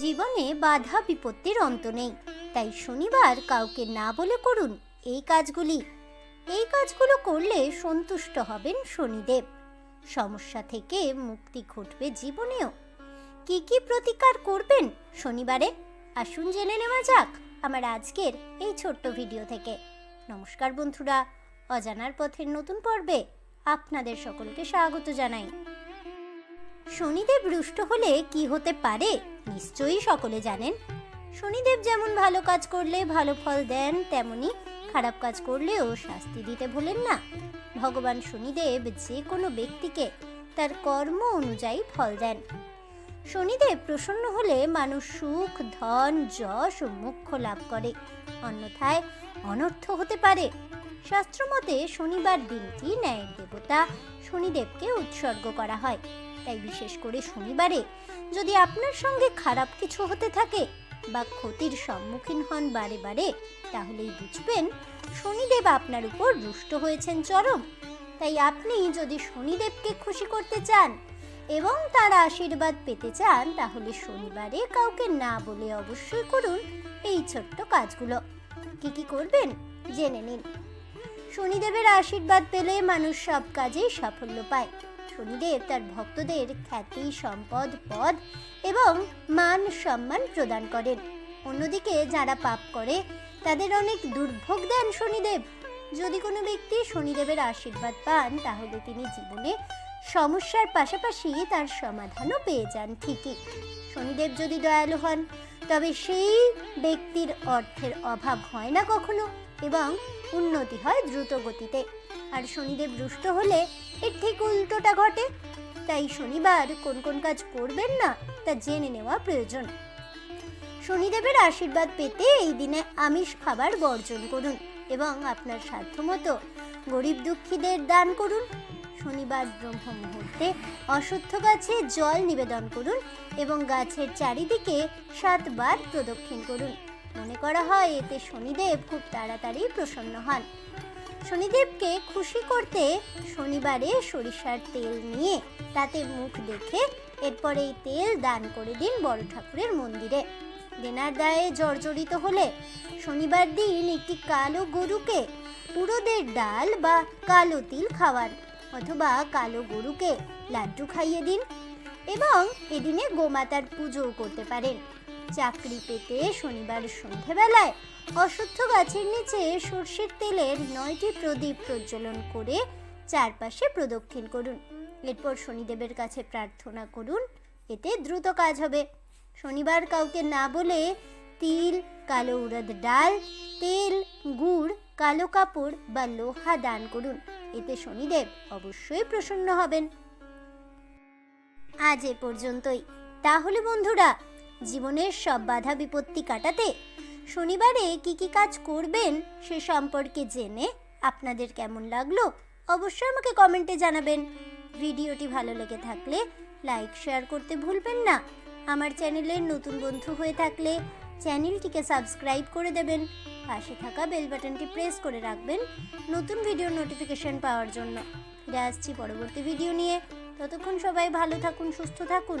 জীবনে বাধা বিপত্তির অন্ত নেই, তাই শনিবার কাউকে না বলে করুন এই কাজগুলি। এই কাজগুলো করলে সন্তুষ্ট হবেন শনিদেব। সমস্যা থেকে মুক্তি ঘটবে জীবনেও। কি কি প্রতিকার করবেন শনিবারে? আসুন জেনে নেওয়া যাক আমার আজকের এই ছোট্ট ভিডিও থেকে। নমস্কার বন্ধুরা, অজানার পথের নতুন পর্বে আপনাদের সকলকে স্বাগত জানাই। শনিদেব রুষ্ট হলে কি হতে পারে? নিশ্চয়ই সকলে জানেন। শনিদেব যেমন ভালো কাজ করলে ভালো ফল দেন, তেমনি খারাপ কাজ করলেও শাস্তি দিতে ভোলেন না। ভগবান শনিদেব যে কোনো ব্যক্তিকে তার কর্ম অনুযায়ী ফল দেন। শনিদেব প্রসন্ন হলে মানুষ সুখ, ধন, যশ ও মোক্ষ লাভ করে, অন্যথায় অনর্থ হতে পারে। শাস্ত্রমতে শনিবার দিনটি ন্যায়ের দেবতা শনিদেবকে উৎসর্গ করা হয়। তাই বিশেষ করে শনিবারে যদি আপনার সঙ্গে খারাপ কিছু হতে থাকে বা ক্ষতির সম্মুখীন হন বারে বারে, তাহলেই বুঝবেন শনিদেব আপনার উপর রুষ্ট হয়েছেন চরম। তাই আপনি যদি শনিদেবকে খুশি করতে চান এবং তার আশীর্বাদ পেতে চান, তাহলে শনিবারে কাউকে না বলে অবশ্যই করুন এই ছোট্ট কাজগুলো। কি কি করবেন? জেনে নিন। শনিদেবের আশীর্বাদ পেলে মানুষ সব কাজেই সাফল্য পায়। শনিদেব তার ভক্তদের খ্যাতি, সম্পদ, পদ এবং মান সম্মান প্রদান করেন। অন্যদিকে যারা পাপ করে, তাদের অনেক দুর্ভোগ দেন শনিদেব। যদি কোনো ব্যক্তি শনিদেবের আশীর্বাদ পান, তাহলে তিনি জীবনে সমস্যার পাশাপাশি তার সমাধানও পেয়ে যান ঠিকই। শনিদেব যদি দয়ালু হন, তবে সেই ব্যক্তির অর্থের অভাব হয় না কখনো এবং উন্নতি হয় দ্রুত গতিতে। আর শনিদেব রুষ্ট হলে এর ঠিক উল্টোটা ঘটে। তাই শনিবার কোন কোন কাজ করবেন না তা জেনে নেওয়া প্রয়োজন। শনিদেবের আশীর্বাদ পেতে এই দিনে আমিষ খাবার বর্জন করুন এবং আপনার সাধ্যমতো গরিব দুঃখীদের দান করুন। শনিবার ব্রহ্ম মুহূর্তে অশ্বত্থ গাছে জল নিবেদন করুন এবং গাছের চারিদিকে সাতবার প্রদক্ষিণ করুন। মনে করা হয় এতে শনিদেব খুব তাড়াতাড়ি প্রসন্ন হন। শনিদেবকে খুশি করতে শনিবারে সরিষার তেল নিয়ে তাতে মুখ দেখে এরপর এই তেল দান করে দিন বড় ঠাকুরের মন্দিরে। দেনার দায়ে জর্জরিত হলে শনিবার দিন একটি কালো গরুকে পুরোদের ডাল বা কালো তিল খাওয়ান অথবা কালো গরুকে লাড্ডু খাইয়ে দিন এবং এদিনে গোমাতার পুজোও করতে পারেন। চাকরি পেতে শনিবার সন্ধেবেলায় অশ্বত্থ গাছের নিচে সর্ষের তেলের নয়টি প্রদীপ প্রজ্বলন করে চারপাশে প্রদক্ষিণ করুন। এরপর শনিদেবের কাছে প্রার্থনা করুন, এতে দ্রুত কাজ হবে। শনিবার কাউকে না বলে তিল, কালো উড়দ ডাল, তেল, গুড়, কালো কাপড় বা লোহা দান করুন। এতে শনিদেব অবশ্যই প্রসন্ন হবেন। আজ এ পর্যন্তই। তাহলে বন্ধুরা জীবনের সব বাধা বিপত্তি কাটাতে শনিবারে কি কি কাজ করবেন সে সম্পর্কে জেনে আপনাদের কেমন লাগল অবশ্যই আমাকে কমেন্টে জানাবেন। ভিডিওটি ভালো লেগে থাকলে লাইক, শেয়ার করতে ভুলবেন না। আমার চ্যানেলের নতুন বন্ধু হয়ে থাকলে চ্যানেলটিকে সাবস্ক্রাইব করে দেবেন। পাশে থাকা বেল বাটনটি প্রেস করে রাখবেন নতুন ভিডিওর নোটিফিকেশন পাওয়ার জন্য। ফিরে আসছি পরবর্তী ভিডিও নিয়ে। ততক্ষণ সবাই ভালো থাকুন, সুস্থ থাকুন।